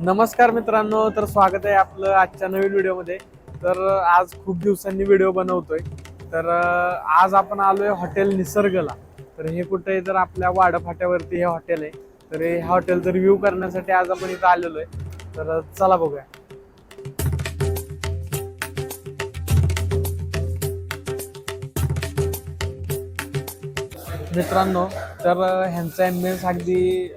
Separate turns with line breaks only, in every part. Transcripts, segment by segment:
नमस्कार मित्रांनो तर स्वागत आहे आपलं आजच्या नवीन व्हिडिओमध्ये. तर आज खूप दिवसांनी व्हिडिओ बनवतोय. तर आज आपण आलोय हॉटेल निसर्गला. तर हे कुठे आहे? तर आपल्या वाडफाट्यावरती हे हॉटेल आहे. तर हे हॉटेलचा रिव्ह्यू करण्यासाठी आज आपण इथं आलेलो आहे. तर चला बघूया. मित्रांनो तर ह्यांचा एम्बियन्स अगदी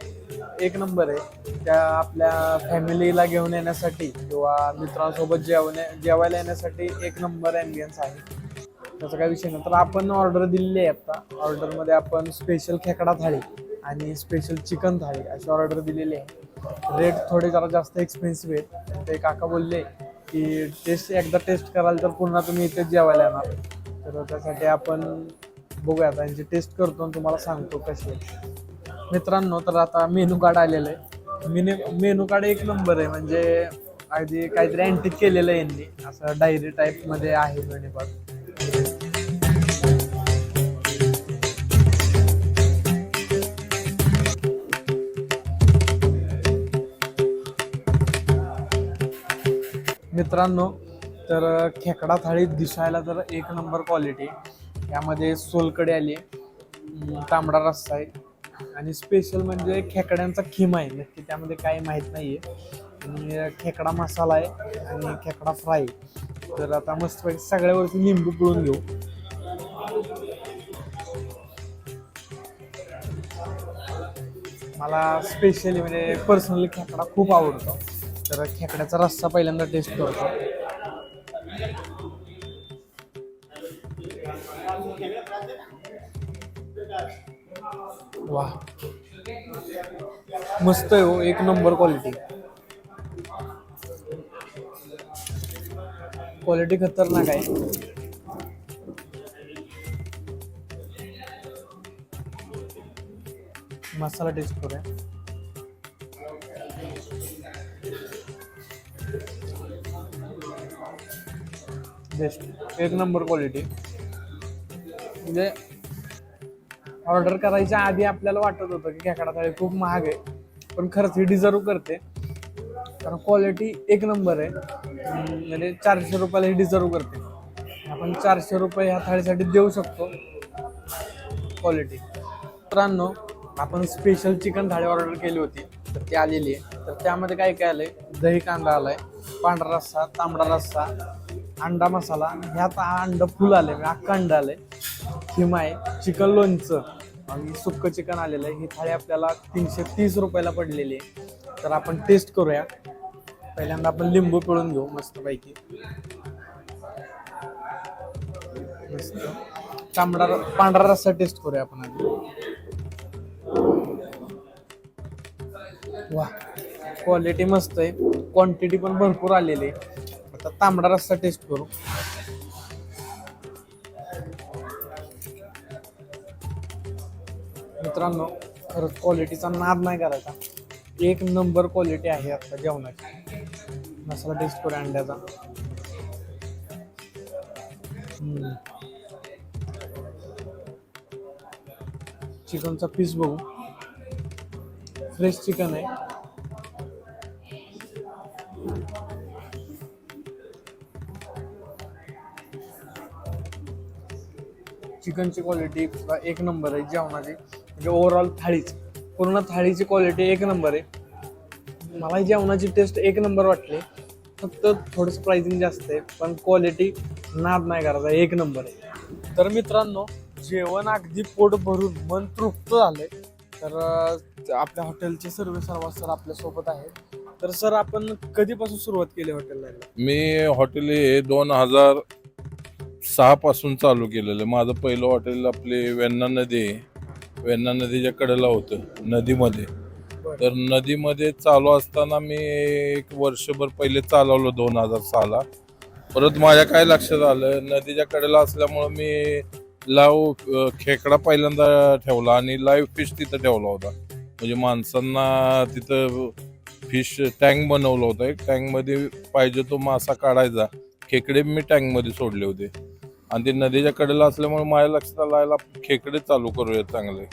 एक नंबर आहे. त्या आपल्या फॅमिलीला घेऊन येण्यासाठी किंवा मित्रांसोबत जेवण्या जेवायला येण्यासाठी एक नंबर ॲम्बियन्स आहे. त्याचा काही विषय नाही. तर आपण ऑर्डर दिलेली आहे आता. ऑर्डरमध्ये आपण स्पेशल खेकडा थाळी आणि स्पेशल चिकन थाळी अशी ऑर्डर दिलेली आहे. रेट थोडे जरा जास्त एक्सपेन्सिव्ह आहेत. ते काका बोलले की टेस्ट एकदा टेस्ट कराल तर पुन्हा तुम्ही इथेच जेवायला येणार. तर त्यासाठी आपण बघूया आता टेस्ट करतो आणि तुम्हाला सांगतो कशी आहे. मित्रांनो तर आता मेनू कार्ड आलेलं आहे. मेनू मेनू कार्ड एक नंबर आहे म्हणजे अगदी काहीतरी अँटिक केलेलं आहे यांनी. असं डायरी टाईपमध्ये आहे मेनू कार्ड. मित्रांनो तर खेकडा थाळी दिसायला तर एक नंबर क्वालिटी यामध्ये सोलकडे आली तांबडा रस्सा आहे. आणि स्पेशल म्हणजे खेकड्यांचा खिमा आहे. नक्की त्यामध्ये काही माहीत नाही आहे आणि खेकडा मसाला आहे आणि खेकडा फ्राय. तर आता मस्तपैकी सगळ्यावरती लिंबू पिळून घेऊ. मला स्पेशली म्हणजे पर्सनली खेकडा खूप आवडतो. तर खेकड्याचा रस्सा पहिल्यांदा टेस्ट करतो. वा मस्त आहे हो एक नंबर क्वालिटी क्वालिटी खतरनाक आहे. मसाला टेस्ट करूया. बेस्ट एक नंबर क्वालिटी म्हणजे ऑर्डर करायच्या आधी आपल्याला वाटत होतं की खेकडा थाळी खूप महाग आहे. पण खरंच ही डिझर्व करते. कारण क्वालिटी एक नंबर आहे. म्हणजे चारशे रुपयाला ही डिझर्व करते. आपण चारशे रुपये ह्या थाळीसाठी देऊ शकतो. क्वालिटी. मित्रांनो आपण स्पेशल चिकन थाळी ऑर्डर केली होती. तर ती आलेली आहे. तर त्यामध्ये काय काय आलंय? दही कांदा आलाय पांढरा रस्सा तांबडा रस्सा अंडा मसाला ह्यात अंड फुल आले म्हणजे अख्खा आलं आलंय. थीम आहे चिकन लोणचं आणि सुक्क चिकन आलेलं आहे. ही थाळी आपल्याला तीनशे तीस रुपयाला पडलेली आहे. तर आपण टेस्ट करूया. पहिल्यांदा आपण लिंबू पिळून घेऊ मस्तपैकी. मस्त. तांबडा पांढरा रस्सा टेस्ट करूया आपण आधी. वा क्वालिटी मस्त आहे. क्वांटिटी पण भरपूर आलेली आहे. आता तांबडा रस्सा टेस्ट करू. मित्रांनो खरंच क्वालिटीचा नाद नाही करायचा. एक नंबर क्वालिटी आहे आता जेवणाची. मसाला टेस्ट करू अंड्याचा. चिकनचा पीस बघू. फ्रेश चिकन आहे. चिकनची क्वालिटी एक नंबर आहे जेवणाची. म्हणजे ओव्हरऑल थाळीच. पूर्ण थाळीची क्वालिटी एक नंबर आहे. मला जेवणाची टेस्ट एक नंबर वाटली. फक्त थोडंसं प्राइसिंग जास्त आहे पण क्वालिटी नाद नाही करायचा एक नंबर आहे. तर मित्रांनो जेवण अगदी पोट भरून मन तृप्त झालंय. तर आपल्या हॉटेलचे सर्व सर्व सर आपल्यासोबत आहेत तर सर आपण कधीपासून सुरुवात केली हॉटेलला
मी हॉटेल हे दोन हजार सहा पासून चालू केलेलं माझं पहिलं हॉटेल आपले वेण्णा नदी आहे. वेण्णा नदीच्या कडेला होतं नदीमध्ये. तर नदीमध्ये चालू असताना मी एक वर्षभर पहिले चालवलं दोन हजार सहाला. परत माझ्या काय लक्षात आलं नदीच्या कडेला असल्यामुळं मी लाव खेकडा पहिल्यांदा ठेवला आणि लाईव्ह फिश तिथं ठेवला होता. म्हणजे माणसांना तिथं फिश टँक बनवलं होतं. एक टँकमध्ये पाहिजे तो मासा काढायचा. खेकडे मी टँकमध्ये सोडले होते. आणि ते नदीच्या कडेला असल्यामुळे माझ्या लक्षात लायला खेकडे चालू करूया चांगले.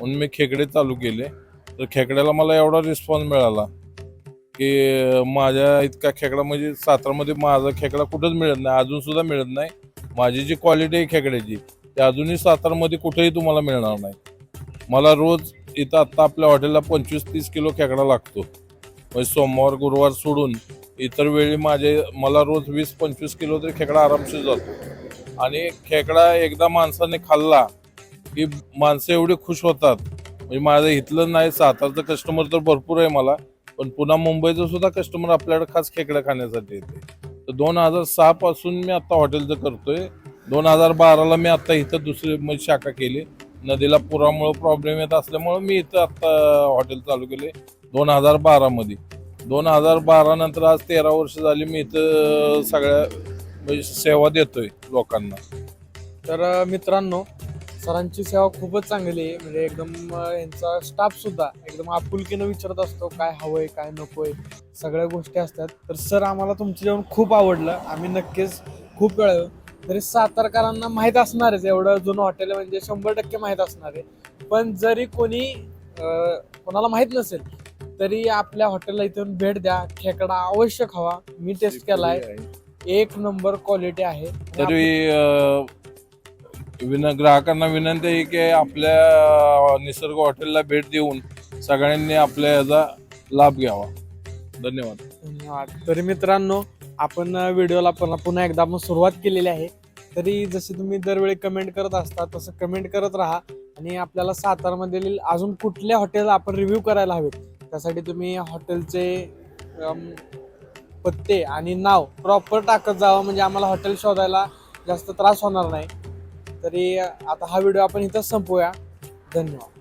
म्हणून मी खेकडे चालू केले. तर खेकड्याला मला एवढा रिस्पॉन्स मिळाला की माझ्या इतका खेकडा म्हणजे सातारामध्ये माझा खेकडा कुठंच मिळत नाही अजून सुद्धा मिळत नाही. माझी जी क्वालिटी आहे खेकड्याची ती अजूनही सातारामध्ये कुठेही तुम्हाला मिळणार नाही. मला रोज इथं आत्ता आपल्या हॉटेलला पंचवीस तीस किलो खेकडा लागतो. म्हणजे सोमवार गुरुवार सोडून इतर वेळी माझे मला रोज वीस पंचवीस किलो तरी खेकडा आरामशीर जातो. आणि खेकडा एकदा माणसाने खाल्ला की माणसं एवढी खुश होतात. म्हणजे माझं इथलं नाही सातारचं कस्टमर तर भरपूर आहे मला पण पुन्हा मुंबईचं सुद्धा कस्टमर आपल्याकडे खास खेकडं खाण्यासाठी येते. तर दोन हजार सहा पासून मी आता हॉटेलचं करतोय. दोन हजार बाराला मी आता इथं दुसरी म्हणजे शाखा केली. नदीला पुरामुळे प्रॉब्लेम येत असल्यामुळं मी इथं आता हॉटेल चालू केले दोन हजार बारामध्ये. दोन हजार बारा नंतर आज तेरा वर्ष झाली मी इथं सगळ्या म्हणजे सेवा देतोय लोकांना.
तर मित्रांनो सरांची सेवा खूपच चांगली आहे. म्हणजे एकदम यांचा स्टाफ सुद्धा एकदम आपुलकीनं विचारत असतो काय हवंय काय नकोय? सगळ्या गोष्टी असतात. तर सर आम्हाला तुमचं जेवण खूप आवडलं. आम्ही नक्कीच खूप वेळा तरी सातारकरांना माहीत असणारच एवढं जुनं हॉटेल म्हणजे शंभर टक्के माहीत असणार आहे. पण जरी कोणी कोणाला माहीत नसेल तरी आपल्या हॉटेलला इथून भेट द्या. खेकडा अवश्य खावा. मी टेस्ट केलाय. एक नंबर क्वालिटी आहे.
तरी अं, विन ग्राहकांना विनंती आहे की आपल्या निसर्ग हॉटेलला भेट देऊन सगळ्यांनी आपल्या याचा लाभ घ्यावा. धन्यवाद.
धन्यवाद. तरी मित्रांनो आपण व्हिडिओला पुन्हा पुन्हा एकदा आपण सुरुवात केलेली आहे. तरी जसे तुम्ही दरवेळी कमेंट करत असता तसं कमेंट करत राहा. आणि आपल्याला सातारमधील अजून कुठल्या हॉटेल आपण रिव्ह्यू करायला हवेत? त्यासाठी तुम्ही हॉटेलचे पत्ते आणि नाव प्रॉपर टाकत जावं म्हणजे आम्हाला हॉटेल शोधायला जास्त त्रास होणार नाही. तरी आता हा व्हिडिओ आपण इथंच संपूया धन्यवाद.